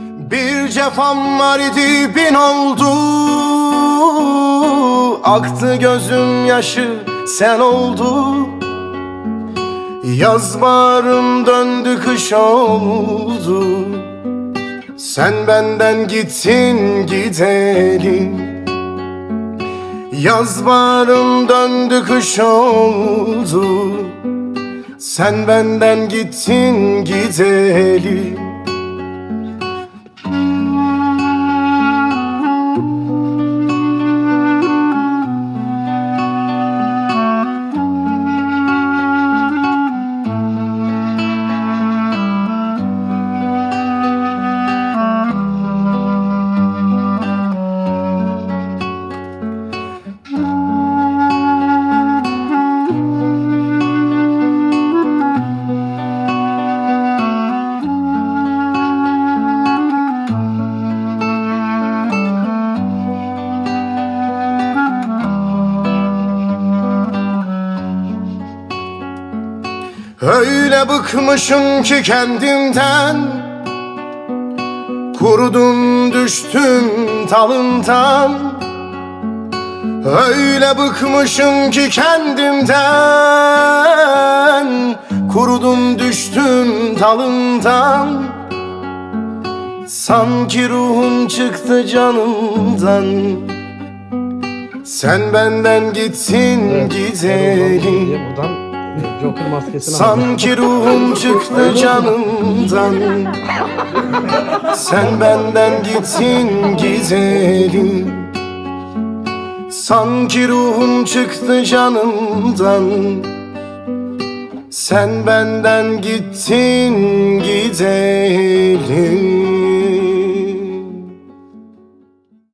Bir cefam var idi bin oldu. Aktı gözüm yaşı sen oldu. Yaz bağrım döndü kış oldu. Sen benden gittin gidelim Yaz bağrım döndü kış oldu. Sen benden gittin gidelim Öyle bıkmışım ki kendimden. Kurudum düştüm talından Öyle bıkmışım ki kendimden. Kurudum düştüm talından Sanki ruhum çıktı canımdan. Sen benden gitsin gidelim Joker maskesini. Sanki ruhum çıktı canımdan. Sen benden gitsin gidelim Sanki ruhum çıktı canımdan. Sen benden gittin gidelim